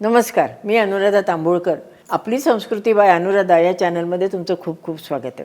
नमस्कार मी अनुराधा तांबूळकर. आपली संस्कृती बाय अनुराधा या चॅनलमध्ये तुमचं खूप खूप स्वागत आहे.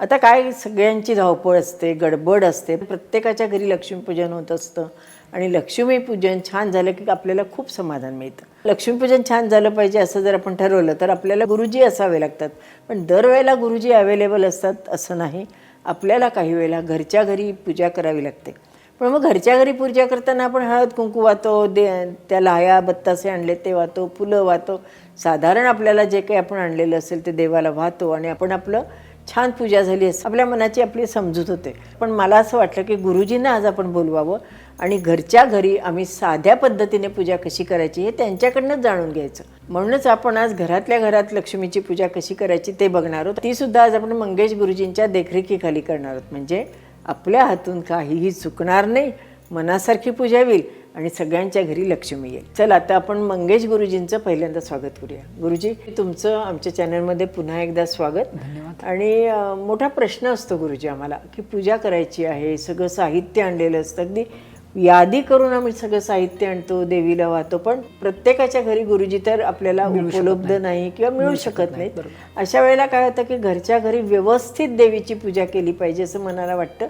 आता काय सगळ्यांची धावपळ असते गडबड असते प्रत्येकाच्या घरी लक्ष्मीपूजन होत असतं आणि लक्ष्मीपूजन छान झालं की आपल्याला खूप समाधान मिळतं. लक्ष्मीपूजन छान झालं पाहिजे असं जर आपण ठरवलं तर आपल्याला गुरुजी असावे लागतात. पण दरवेळेला गुरुजी अवेलेबल असतात असं नाही. आपल्याला काही वेळेला घरच्या घरी पूजा करावी लागते. पण मग घरच्या घरी पूजा करताना आपण हळद कुंकू वाहतो दे त्या लाया बत्तासे आणले ते वाहतो फुलं वाहतो साधारण आपल्याला जे काही आपण आणलेलं असेल ते देवाला वाहतो आणि आपण आपलं छान पूजा झाली असते आपल्या मनाची आपली समजूत होते. पण मला असं वाटलं की गुरुजींना आज आपण बोलवावं आणि घरच्या घरी आम्ही साध्या पद्धतीने पूजा कशी करायची हे त्यांच्याकडनंच जाणून घ्यायचं. म्हणूनच आपण आज घरातल्या घरात लक्ष्मीची पूजा कशी करायची ते बघणार आहोत. ती सुद्धा आज आपण मंगेश गुरुजींच्या देखरेखीखाली करणार आहोत. म्हणजे आपल्या हातून काहीही चुकणार नाही मनासारखी पूजा होईल आणि सगळ्यांच्या घरी लक्ष्मी येईल. चल आता आपण मंगेश गुरुजींचं पहिल्यांदा स्वागत करूया. गुरुजी तुमचं आमच्या चॅनलमध्ये पुन्हा एकदा स्वागत. आणि मोठा प्रश्न असतो गुरुजी आम्हाला की पूजा करायची आहे सगळं साहित्य आणलेलं असतं अगदी. यादी करून आम्ही सगळं साहित्य आणतो देवीला वाहतो पण प्रत्येकाच्या घरी गुरुजी तर आपल्याला उपलब्ध नाही किंवा मिळू शकत नाही अशा वेळेला काय होतं की घरच्या घरी व्यवस्थित देवीची पूजा केली पाहिजे असं मनाला वाटतं.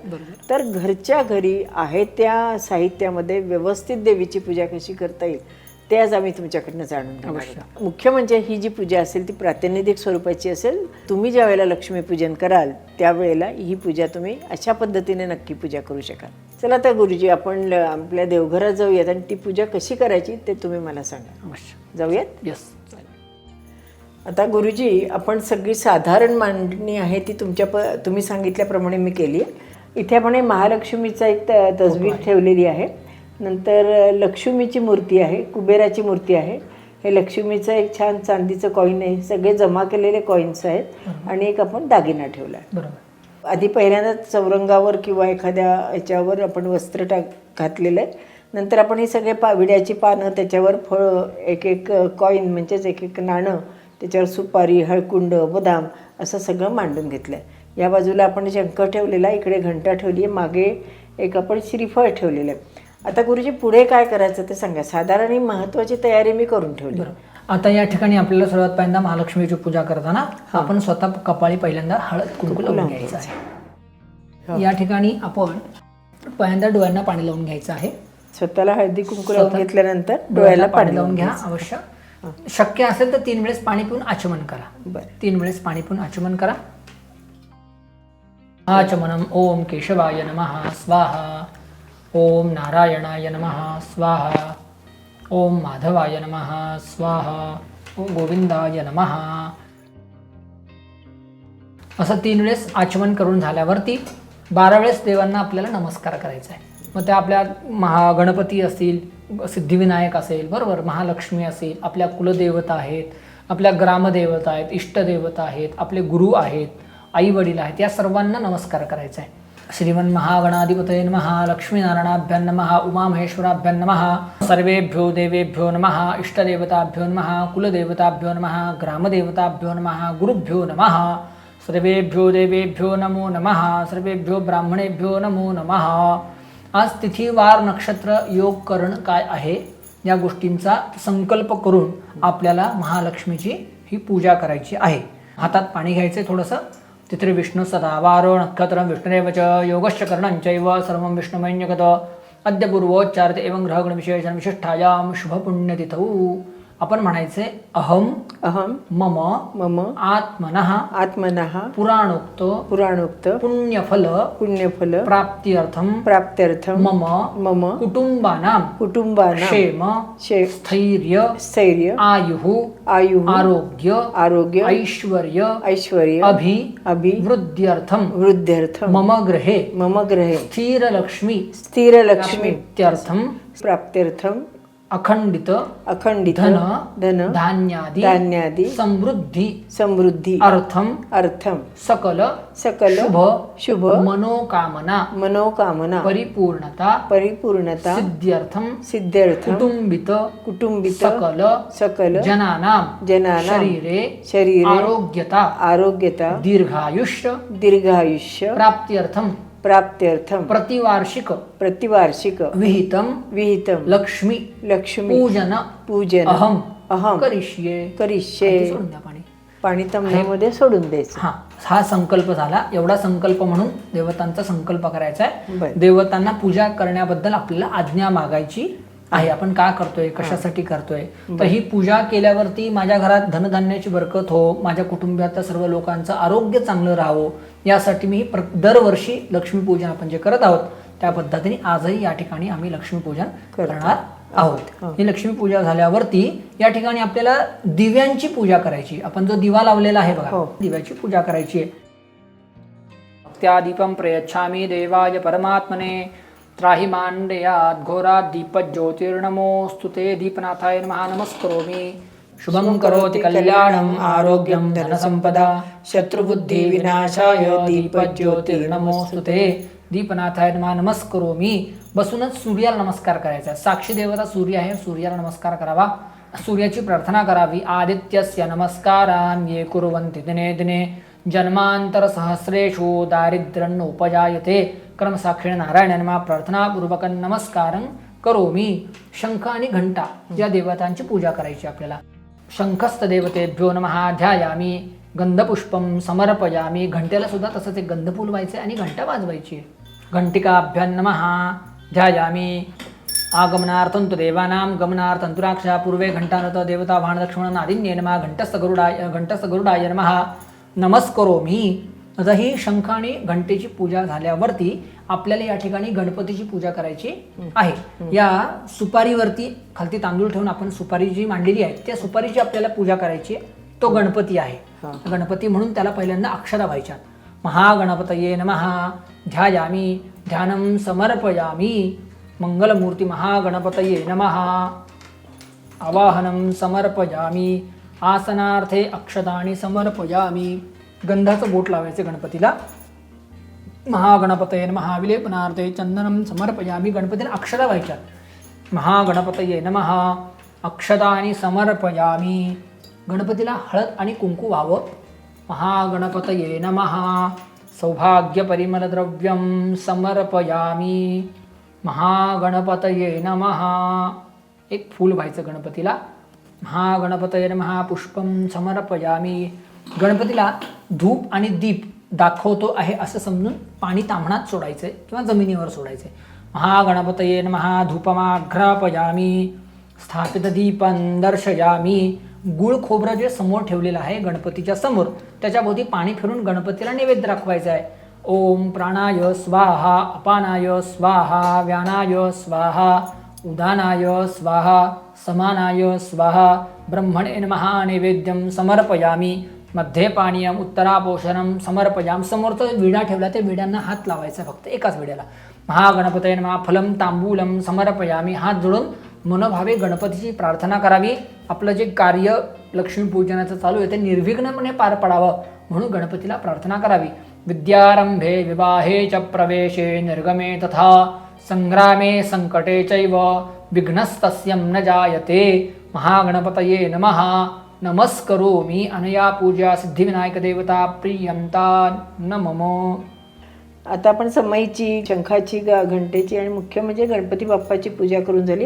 तर घरच्या घरी आहे त्या साहित्यामध्ये व्यवस्थित देवीची पूजा कशी करता येईल? ते आज आम्ही तुमच्याकडनं जाणून घेणार. मुख्य म्हणजे ही जी पूजा असेल ती प्रातिनिधिक स्वरूपाची असेल. तुम्ही ज्या वेळेला लक्ष्मीपूजन कराल त्यावेळेला ही पूजा तुम्ही अशा पद्धतीने नक्की पूजा करू शकाल. चला तर गुरुजी आपण आपल्या देवघरात जाऊयात आणि ती पूजा कशी करायची ते तुम्ही मला सांगा. अवश्य. जाऊयात? यस आता गुरुजी आपण सगळी साधारण मांडणी आहे ती तुमच्या प तुम्ही सांगितल्याप्रमाणे मी केली. आहे इथे आपण महालक्ष्मीचा एक त- तसबीर ठेवलेली आहे. नंतर लक्ष्मीची मूर्ती आहे कुबेराची मूर्ती आहे. हे लक्ष्मीचं एक छान चांदीचं कॉईन आहे. सगळे जमा केलेले कॉईन्स आहेत आणि एक आपण दागिना ठेवला आहे बरोबर. आधी पहिल्यांदा चौरंगावर किंवा एखाद्या ह्याच्यावर आपण वस्त्र टाक घातलेलं आहे. नंतर आपण ही सगळे पा विड्याची पानं त्याच्यावर फळ एक एक कॉईन म्हणजेच एक एक नाणं त्याच्यावर सुपारी हळकुंड बदाम असं सगळं मांडून घेतलं आहे या बाजूला आपण शंख ठेवलेला आहे. इकडे घंटा ठेवली आहे. मागे एक आपण श्रीफळ ठेवलेलं आहे. आता गुरुजी पुढे काय करायचं ते सांगा. साधारण ही महत्त्वाची तयारी मी करून ठेवली. आता या ठिकाणी आपल्याला सर्वात पहिल्यांदा महालक्ष्मीची पूजा करताना आपण स्वतः कपाळी पहिल्यांदा हळद कुंकू लावून घ्यायचं आहे. या ठिकाणी आपण पहिल्यांदा डोळ्यांना पाणी लावून घ्यायचं आहे. स्वतःला हळदी कुंकू लावून घेतल्यानंतर डोळ्याला पाणी लावून घ्या अवश्य. शक्य असेल तर तीन वेळेस पाणी पिऊन आचमन करा. बरं. तीन वेळेस पाणी पिऊन आचमन करा. आचमनम ओम केशवाय नमः. स्वाहा. ओम नारायणाय नम स्वाहा। ओम माधवाय नम स्वाहा। ओम गोविंदाय नम। असं तीन वेळेस आचमन करून झाल्यावरती बारा वेळेस देवांना आपल्याला नमस्कार करायचा आहे. मग त्या आपल्या महागणपती असतील सिद्धिविनायक असेल बरोबर महालक्ष्मी असेल आपल्या कुलदेवता आहेत आपल्या ग्रामदेवता आहेत इष्टदेवता आहेत आपले गुरु आहेत आई वडील आहेत या सर्वांना नमस्कार करायचा आहे. श्रीमन्महागणाधिपतये नमः लक्ष्मीनारायणाभ्यां नमः उमामहेश्वराभ्यां नमः सर्वेभ्यो देवेभ्यो नमः इष्टदेवताभ्यो नमः कुलदेवताभ्यो नमः ग्रामदेवताभ्यो नमः गुरुभ्यो नमः सर्वेभ्यो देवेभ्यो नमो नमः सर्वेभ्यो ब्राह्मणेभ्यो नमो नमः। आज तिथी वार नक्षत्र योग करण काय आहे? या गोष्टींचा संकल्प करून आपल्याला महालक्ष्मीची ही पूजा करायची आहे. हातात पाणी घ्यायचं थोडंसं. तिथे विष्णु सदावारो नक्षत्रं विष्णुरेव च योगश्च करणंचैव सर्वं विष्णुमयं जगत अद्य पूर्वोच्चारते एवं ग्रहगण विशेषण शुभपुण्यतिथौ। आपण म्हणायचे अहम अहम मम मम आत्मनः आत्मनः पुराणोक्त पुराणोक्त पुण्यफल पुण्यफल प्राप्त्यर्थं प्राप्त्यर्थम मम मम कुटुंबानां कुटुंबानां क्षेम स्थैर्य स्थैर्य आयुः आयुः आरोग्य आरोग्य ऐश्वर्य ऐश्वर्य अभि अभि वृद्ध्यर्थं वृद्ध्यर्थम मम गृहे मम ग्रहे स्थिरलक्ष्मी स्थिरलक्ष्मी इत्यर्थं प्राप्त्यर्थम अखंडित अखंडित धन धन धान्यादी धान्यादी समृद्धी समृद्धी अर्थम अर्थम सकल सकल शुभ शुभ मनोकामना मनोकामना परिपूर्णता परिपूर्णता सिद्ध्यर्थम सिद्ध्यर्थम कुटुंबित कुटुंबित सकल सकल जनानां जनानां शरीरे शरीरे आरोग्यता आरोग्यता दीर्घायुष्य दीर्घायुष्य प्राप्त्यर्थम। प्राप्त्यर्थम प्रतिवार्षिक। प्रतिवार्षिक। विहितम। विहितम। लक्ष्मी। लक्ष्मी। पूजन। पूजन। अहम। अहम। करिष्ये। करिष्ये। सोडून द्या पाणी. पाणी तमण्यामध्ये सोडून द्यायचं. हा. हा संकल्प झाला. एवढा संकल्प म्हणून देवतांचा संकल्प करायचा आहे. बरं. देवतांना पूजा करण्याबद्दल आपल्याला आज्ञा मागायची. आहे आपण का करतोय कशासाठी करतोय? तर ही पूजा केल्यावरती माझ्या घरात धनधान्याची बरकत हो माझ्या कुटुंबातल्या सर्व लोकांचं आरोग्य चांगलं राहावं यासाठी मी दरवर्षी लक्ष्मीपूजन आपण जे करत आहोत त्या पद्धतीने आजही या ठिकाणी आम्ही लक्ष्मीपूजन करणार आहोत. ही. लक्ष्मी पूजा झाल्यावरती या ठिकाणी आपल्याला दिव्यांची पूजा करायची. आपण जो दिवा लावलेला आहे बघा हो. दिव्याची पूजा करायची आहे. त्या दीपं प्रयच्छामि देवाय परमात्मने. त्राहि माण्डयात् घोरात् दीपज्योतिर्नमोऽस्तु ते दीपनाथाय नमः। नमस्करोमि। शुभं करोति कल्याणम् आरोग्यं धनसम्पदा। शत्रुबुद्धिविनाशाय दीपज्योतिर्नमोऽस्तु ते। दीपनाथाय नमः। नमस्करोमि। बसूनच सूर्याला नमस्कार करायचा साक्षी देवता सूर्य आहे सूर्याला नमस्कार करावा। सूर्याची प्रार्थना करावी। आदित्यस्य नमस्कारान् ये कुर्वन्ति दिने दिने। जन्मांतर सहस्रेषु दारिद्र्यन्न उपजायते क्रमसाक्षीण नारायण प्रार्थनापूर्वक नमस्कारं करोमी. शंख आणि घंटा या देवतांची पूजा करायची आपल्याला. शंखस्थ देवतेभ्यो नमहा ध्यायामी. गंधपुष्पम समर्पयामी. घंटेला सुद्धा तसंच एक गंधफूल व्हायचे आणि घंटा वाजवायची. घंटिकाभ्यान नमहा ध्यायामी. आगमनार्थं तु देवानां गमनार्थं तु राक्षा पूर्वे घंटानत देवता भाणलक्ष्मण नादिन्ये नमः घंटस्थ गरुडाय घंटस्थ गरुडाय नमः. नमस्करोमी. आता ही शंख आणि घंटेची पूजा झाल्यावरती आपल्याला या ठिकाणी गणपतीची पूजा करायची आहे. या सुपारीवरती खालती तांदूळ ठेवून आपण सुपारी जी मांडलेली आहे त्या सुपारीची आपल्याला पूजा करायची तो गणपती आहे. गणपती म्हणून त्याला पहिल्यांदा अक्षरा व्हायच्या. महागणपतये नमः. ध्यायामी. ध्यानं समर्पयामी. मंगलमूर्ती महागणपतये नमः. आवाहनं समर्पयामी. आसनार्थे अक्षतानि समर्पयामी. गंधाचं बोट लावायचं गणपतीला. महागणपतये महाविलेपनार्थे चंदनं समर्पयामी गणपतीला अक्षदा व्हायच्या. महागणपतये नमः आणि समर्पयामी. गणपतीला हळद आणि कुंकू व्हावं. महागणपतये नमः सौभाग्यपरिमलद्रव्यं समर्पयामी. महागणपतये नमः. एक फूल व्हायचं गणपतीला. महागणपतये नमः पुष्पं समर्पयामी. गणपतीला धूप आणि दीप दाखवतो आहे असं समजून पाणी तांबणात सोडायचंय किंवा जमिनीवर सोडायचंय. महागणपतये नमः महाधूपमाघ्रापयामी स्थापित दीपन दर्शयामी. गुळ खोबरं जे समोर ठेवलेलं आहे गणपतीच्या समोर त्याच्याभोवती पाणी फिरून गणपतीला नैवेद्य दाखवायचा आहे. ओम प्राणाय स्वाहा अपानाय स्वाहा व्यानाय स्वाहा उदानाय स्वाहा समानाय स्वाहा. ब्रह्मणे नमः नैवेद्यं समर्पयामी. मध्ये पाणीयम उत्तरापोषणम समर्पयाम समोरचं विडा ठेवला त्या विड्यांना हात लावायचा फक्त एकाच विड्याला. महागणपतय नमः फलम तांबूलम समर्पयामी हात जोडून मनोभावे गणपतीची प्रार्थना करावी. आपलं जे कार्य लक्ष्मीपूजनाचं चालू आहे ते निर्विघ्नपणे पार पडावं म्हणून गणपतीला प्रार्थना करावी. विद्यारंभे विवाहे च प्रवेशे निर्गमे तथा संग्रामे संकटे चैव विघ्नस्तस्यं न जायते. महागणपतये नमः। नमस्करोमि अनया पूजा सिद्धिविनायक देवता प्रियंता न मम आता आपण समईची शंखाची ग- घंटेची आणि मुख्य म्हणजे गणपती बाप्पाची पूजा करून झाली.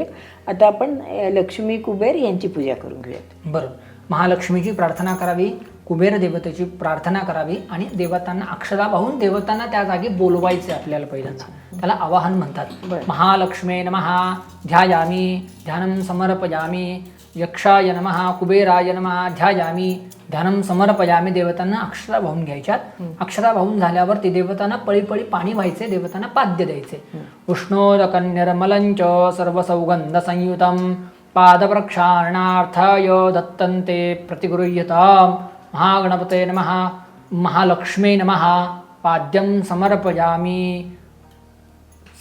आता आपण लक्ष्मी कुबेर यांची पूजा करून घेऊयात. बरं. महालक्ष्मीची प्रार्थना करावी कुबेर देवतेची प्रार्थना करावी आणि देवतांना अक्षरा वाहून देवतांना त्या जागी बोलवायचे आपल्याला पहिल्यांदा. त्याला आवाहन म्हणतात. महालक्ष्मे नमः. ध्यायामी ध्यानं समर्पयामी. यक्षाय नमः कुबेराय नमः ध्यायामी ध्यानं समर्पयामी देवतांना अक्षरा वाहून घ्यायच्यात. अक्षरा वाहून झाल्यावर ते देवतांना पळी पळी पाणी व्हायचे देवतांना पाद्य द्यायचे. उष्णोदकन्यरमलंच सर्वसौगंध संयुतं पादप्रक्षालनार्थाय दत्तन्ते प्रतिगृह्यतां महागणपते नमः महालक्ष्मे नमः पाद्यं समर्पयामी.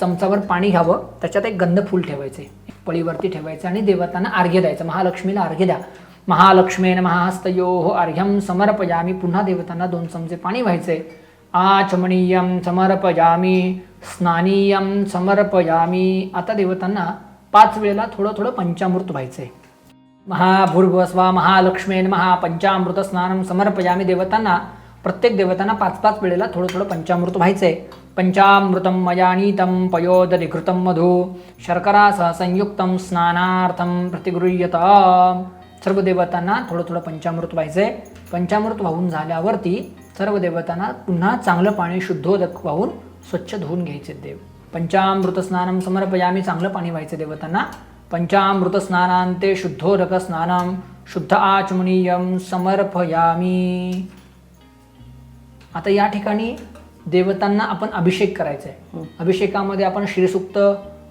चमचावर पाणी घ्यावं त्याच्यात एक गंध फूल ठेवायचे. पळीवरती ठेवायचे आणि देवतांना अर्घ्य द्यायचं. महालक्ष्मीला अर्घ्य द्या. महालक्ष्मे महास्तयो अर्घ्यम समर्पयामी. पुन्हा देवतांना दोन चमचे पाणी व्हायचे. आचमणीयम समर्पयामी. स्नानीयम समर्पयामी. आता देवतांना पाच वेळेला थोडं थोडं पंचामृत व्हायचे. महाभूर्भस्वा महालक्ष्मीन महापंचामृत स्नानं समर्पयामी. देवतांना प्रत्येक देवतांना पाच पाच वेळेला थोडं थोडं पंचामृत व्हायचंय पंचामृतं मयानीतं पयोदधिकृतं मधु। शर्करा सह संयुक्तं स्नानार्थं प्रतिगृह्यत। सर्व देवतांना थोडं थोडं पंचामृत व्हायचंय. पंचामृत वाहून झाल्यावरती सर्व देवतांना पुन्हा चांगलं पाणी शुद्धोदक वाहून स्वच्छ धुवून घ्यायचे देव. पंचामृत स्नानम समर्पयामी चांगलं पाणी व्हायचं देवतांना. पंचामृत स्नानांते शुद्धोदक स्नानम शुद्ध आचमनीयम समर्पयामी. आता या ठिकाणी देवतांना आपण अभिषेक करायचा आहे अभिषेकामध्ये आपण श्रीसुक्त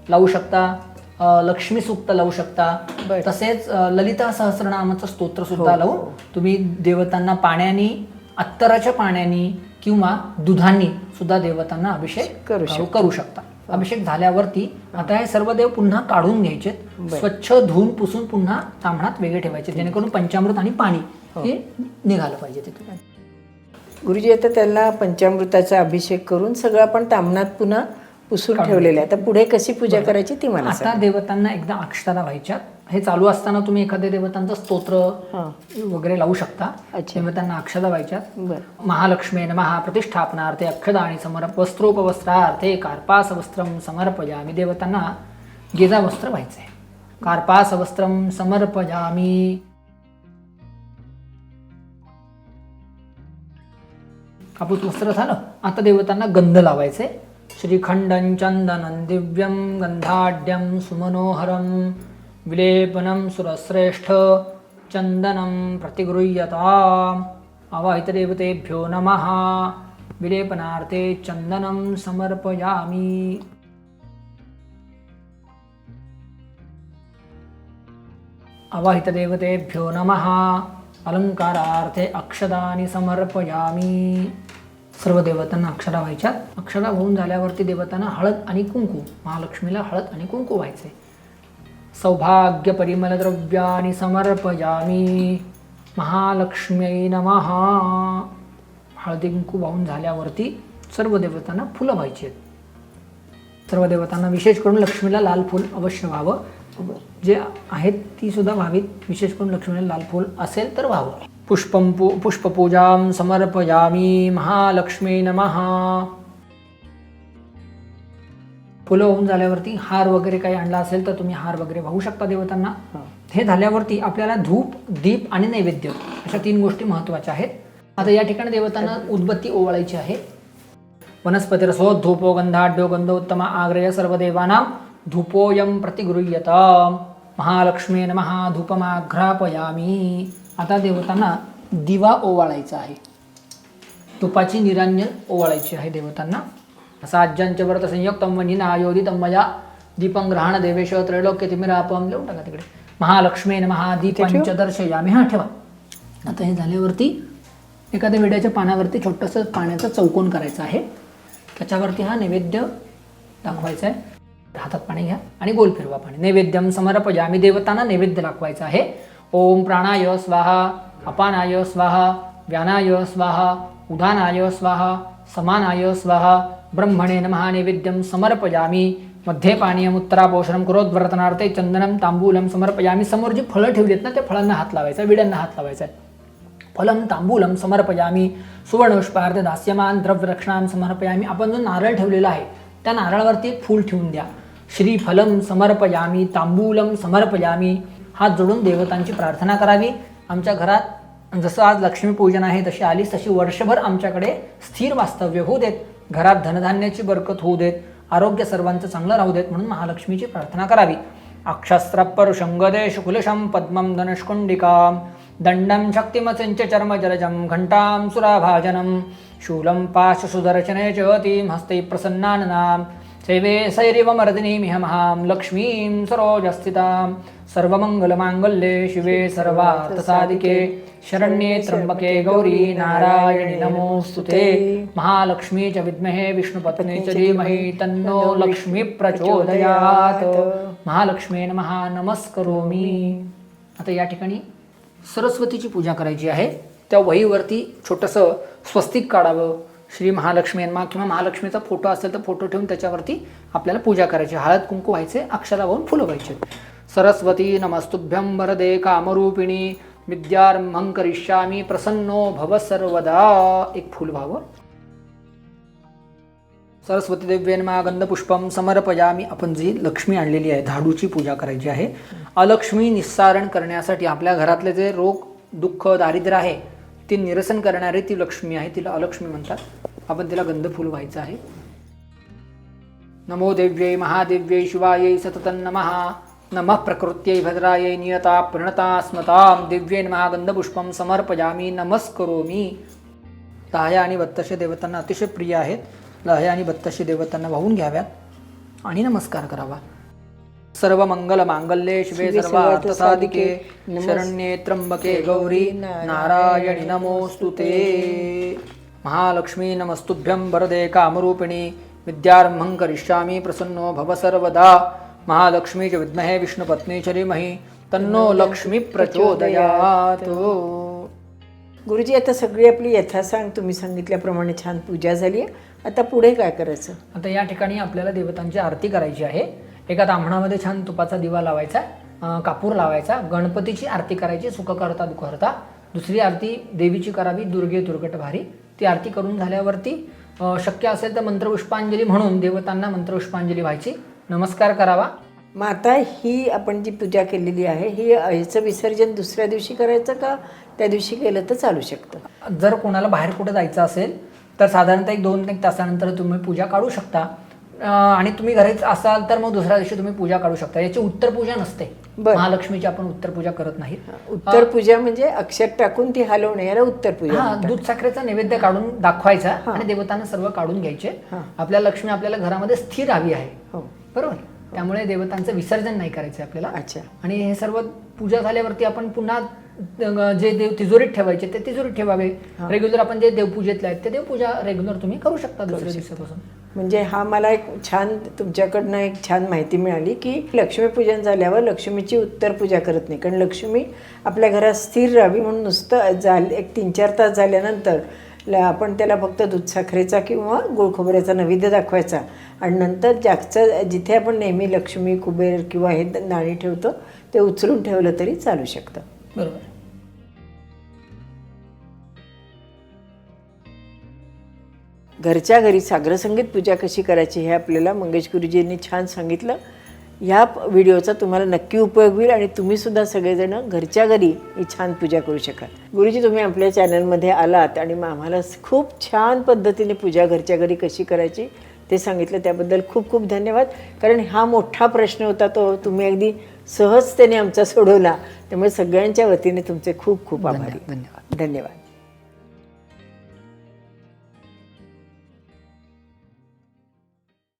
लावू शकता लक्ष्मी सुक्त लावू शकता. तसेच ललिता सहस्रनामाचं स्तोत्र सुद्धा लावून तुम्ही देवतांना पाण्याने अत्तराच्या पाण्याने किंवा दुधाने सुद्धा देवतांना अभिषेक करू करू- करू शकता. अभिषेक झाल्यावरती आता हे सर्व देव पुन्हा काढून घ्यायचे स्वच्छ धुवून पुसून पुन्हा तांबणात वेगळे ठेवायचे जेणेकरून पंचामृत आणि पाणी हे निघालं पाहिजे तिथून. गुरुजी आता त्यांना पंचामृताचा अभिषेक करून सगळं आपण तामणात पुन्हा पुसून ठेवलेलं आहे. आता पुढे कशी पूजा करायची ती मला आता देवतांना एकदा अक्षता व्हायच्या हे चालू असताना तुम्ही एखाद्या देवतांचं स्तोत्र हां. वगैरे लावू शकता. अच्छा. देवतांना अक्षता व्हायच्यात बरं. महालक्ष्मी नमः प्रतिष्ठापनार्थे अक्षदा आणि समर्प वस्त्रोपवस्त्रार्थे कार्पास वस्त्रम समर्पयामी. देवतांना गेजा वस्त्र व्हायचंय. कार्पास वस्त्रम समर्पयामी. कापूस वस्त्र झालं. आता देवतांना गंध लावायचे श्रीखंडं चंदनं दिव्यम गंधाढ्यम सुमनोहरं विलेपनं सुरश्रेष्ठ चंदनम प्रतिगृह्यता. अवाहितदेवतेभ्यो नमः. विलेपनार्थे चंदनं समर्पयामि. अवहितदेवतेभ्यो नमः. अलंकारार्थे अक्षदानि समर्पयामी. सर्व देवतांना अक्षरा व्हायच्या. अक्षरा होऊन झाल्यावरती देवतांना हळद आणि कुंकू महालक्ष्मीला हळद आणि कुंकू व्हायचे. सौभाग्य परिमल द्रव्यानी समर्पयामी. महालक्ष्मी नमहा हळदी कुंकू वाहून झाल्यावरती सर्व देवतांना फुलं व्हायची आहेत. सर्व देवतांना विशेष करून लक्ष्मीला लाल फूल अवश्य व्हावं. जे आहेत ती सुद्धा व्हावीत. विशेष करून लक्ष्मीला लाल फूल असेल तर व्हावं. पुष्पं पू पुष्पपूजां समर्पयामी महालक्ष्मी नमः. फुलं होऊन झाल्यावरती हार वगैरे काही आणला असेल तर तुम्ही हार वगैरे वाहू शकता देवतांना. हे. झाल्यावरती आपल्याला धूप दीप आणि नैवेद्य अशा तीन गोष्टी महत्त्वाच्या आहेत. आता या ठिकाणी देवतांना उदबत्ती ओवाळायची आहे. वनस्पतिरसो धूपो गंधाढ्यो गंधोत्तम आग्रय सर्वदेवानां धूपोयं प्रतिगृह्यत महालक्ष्मी नमः धूपमाघ्रापयामी. आता देवतांना दिवा ओवाळायचा आहे. तुपाची निरांजन ओवाळायची आहे देवतांना. साज्यांच्या व्रत संयुक्तम वनिना योदितम मया दीपं ग्रहण देवेश त्रैलोक्य तिमिरापम लिहून टाका तिकडे. महालक्ष्मी नमः दीपांच दर्शयामी. हा ठेवा. आता हे झाल्यावरती एखाद्या विड्याच्या पानावरती छोटंसं पाण्याचा चौकोन करायचा आहे. त्याच्यावरती हा नैवेद्य दाखवायचा आहे. हातात पाणी घ्या आणि गोल फिरवा पाणी. नैवेद्यम समर्पयामी. देवतांना नैवेद्य दाखवायचा आहे. ओम प्राणाय स्वाहा अपानाय स्वाहा व्यानाय स्वाहा उदानाय स्वाहा समानाय स्वाहा ब्रह्मणे नमः नैवेद्यं समर्पयामी। मध्ये पाणीयम उत्तरापोषणम कुरोद्वर्तनार्थे चंदनम तांबूलम समर्पयामी। समोर जी फळं ठेवलीत ना त्या फळांना हात लावायचा विड्यांना हात लावायचा आहे. फलम तांबूलम समर्पयामी। सुवर्णपुष्पार्थ दास्यमान द्रव्यरक्षणाम समर्पयामी। आपण जो नारळ ठेवलेला आहे त्या नारळावरती एक फूल ठेवून द्या. श्रीफलम समर्पयामी तांबूलम समर्पयामी। हात जोडून देवतांची प्रार्थना करावी. आमच्या घरात जसं आज लक्ष्मीपूजन आहे तशी आलीस तशी वर्षभर आमच्याकडे स्थिर वास्तव्य होऊ देत. घरात धनधान्याची बरकत होऊ देत. आरोग्य सर्वांचं चांगलं राहू देत म्हणून महालक्ष्मीची प्रार्थना करावी. अक्षस्त्रपरुषंगदेश कुलशं पद्मं धनुष्कुण्डिकां दण्डं शक्तिमसिञ्च चर्मजलजं घण्टां सुराभाजनं शूलं पाशसुदर्शने च तीं हस्ते प्रसन्नाननां सेवे सैरिव मर्दिनीमिह महां लक्ष्मीं सरोजस्थितां सर्वमङ्गलमाङ्गल्ये शिवे सर्वार्थसाधिके शरण्ये त्र्यम्बके गौरी नारायणि नमोऽस्तु ते। महालक्ष्मी च विद्महे विष्णुपत्नी च धीमहि तन्नो लक्ष्मी प्रचोदयात्। महालक्ष्मी नमः नमस्करोमी। आता या ठिकाणी सरस्वतीची पूजा करायची आहे. त्या वहीवरती छोटंसं स्वस्तिक काढावं. श्री महालक्ष्मी यांना किंवा महालक्ष्मीचा फोटो असेल तर फोटो ठेवून त्याच्यावरती आपल्याला पूजा करायची हळद कुंकू व्हायचे अक्षरा वाहून फुलं व्हायचे. सरस्वती नमस्तुभ्यं वरदे कामरूपिणी विद्यारंभं करिष्यामी प्रसन्नो भव सर्वदा. एक फूल व्हावं सरस्वती देव्येन गंधपुष्पम समर्पयामी. आपण जी लक्ष्मी आणलेली आहे धाडूची पूजा करायची आहे अलक्ष्मी निस्सारण करण्यासाठी आपल्या घरातले जे रोग दुःख दारिद्र्य आहे ती निरसन करणारी ती लक्ष्मी आहे तिला अलक्ष्मी म्हणतात. आपण तिला गंधफूल व्हायचं आहे. नमो देव्यै महादेव्यै शिवायै सततन नमः. नमः प्रकृत्यै भद्रायै नियता प्रणता स्मतां देव्यै नमः गंधपुष्पं समर्पयामी नमस्करोमी। लहाया आणि बत्तशे देवतांना अतिशय प्रिय आहेत. लहाया आणि बत्तशे देवतांना वाहून घ्याव्यात आणि नमस्कार करावा. सर्व मंगल मांगल्ये शिवे साधिके. शरण्ये त्र्यंबके गौरी नारायणी नमोस्तुते. महालक्ष्मी नमस्तुभ्यं वरदे कामरूपिणी. विद्यारंभं करिष्यामि प्रसन्नो भव सर्वदा. महालक्ष्मी च विद्महे विष्णुपत्नी च धीमहि तन्नो लक्ष्मी प्रचोदयात्. गुरुजी आता सगळी आपली यथासांग तुम्ही सांगितल्याप्रमाणे छान पूजा झाली आहे. आता पुढे काय करायचं? आता या ठिकाणी आपल्याला देवतांची आरती करायची आहे. एका तांबणामध्ये छान तुपाचा दिवा लावायचा अं, कापूर लावायचा गणपतीची आरती करायची सुख करता दुःख करता दुसरी आरती देवीची करावी दुर्गे दुर्गट भारी ती आरती करून झाल्यावरती अं, शक्य असेल तर मंत्रपुष्पांजली म्हणून देवतांना मंत्रपुष्पांजली व्हायची. नमस्कार करावा. मग आता ही आपण जी पूजा केलेली आहे ही ह्याचं विसर्जन दुसऱ्या दिवशी करायचं का? त्या दिवशी केलं तर चालू शकतं. जर कोणाला बाहेर कुठे जायचं असेल तर साधारणतः एक दोन एक तासानंतर तुम्ही पूजा काढू शकता. आणि तुम्ही घरीच असाल तर मग दुसऱ्या दिवशी तुम्ही पूजा काढू शकता. याची उत्तर पूजा नसते. महालक्ष्मीची आपण उत्तर पूजा करत नाही. उत्तर पूजा म्हणजे अक्षर टाकून ती हलवणे याला उत्तर पूजा दूध साखरेचा नैवेद्य काढून दाखवायचा आणि देवतांना सर्व काढून घ्यायचे. आपल्या लक्ष्मी आपल्याला घरामध्ये स्थिर हवी आहे. हो. बरोबर. त्यामुळे देवतांचं विसर्जन नाही करायचं आपल्याला. अच्छा. आणि हे सर्व पूजा झाल्यावरती आपण पुन्हा जे देव तिजोरीत ठेवायचे ते तिजोरीत ठेवावे. रेग्युलर आपण जे देवपूजेतले आहेत ते देवपूजा रेग्युलर तुम्ही करू शकता दुसऱ्या दिवसापासून. म्हणजे हा मला एक छान तुमच्याकडनं एक छान माहिती मिळाली की लक्ष्मीपूजन झाल्यावर लक्ष्मीची उत्तर पूजा करत नाही. कारण लक्ष्मी आपल्या घरात स्थिर राहावी म्हणून नुसतं झाल एक तीन चार तास झाल्यानंतर ल- आपण त्याला फक्त दूधसाखरेचा किंवा गुळ खोबऱ्याचा नैवेद्य दाखवायचा. आणि नंतर जागचं जिथे आपण नेहमी लक्ष्मी कुबेर किंवा हे नाणी ठेवतो ते उचलून ठेवलं तरी चालू शकतं. बरोबर. घरच्या घरी सागरसंगीत पूजा कशी करायची हे आपल्याला मंगेश गुरुजींनी छान सांगितलं. ह्या व्हिडिओचा तुम्हाला नक्की उपयोग होईल आणि तुम्ही सुद्धा सगळेजण घरच्या घरी ही छान पूजा करू शकाल. गुरुजी तुम्ही आपल्या चॅनलमध्ये आलात आणि मग आम्हाला खूप छान पद्धतीने पूजा घरच्या घरी कशी करायची ते सांगितलं. त्याबद्दल खूप खूप धन्यवाद. कारण हा मोठा प्रश्न होता तो तुम्ही अगदी सहजतेने आमचा सोडवला. त्यामुळे सगळ्यांच्या वतीने तुमचे खूप खूप आभारी. धन्यवाद. धन्यवाद.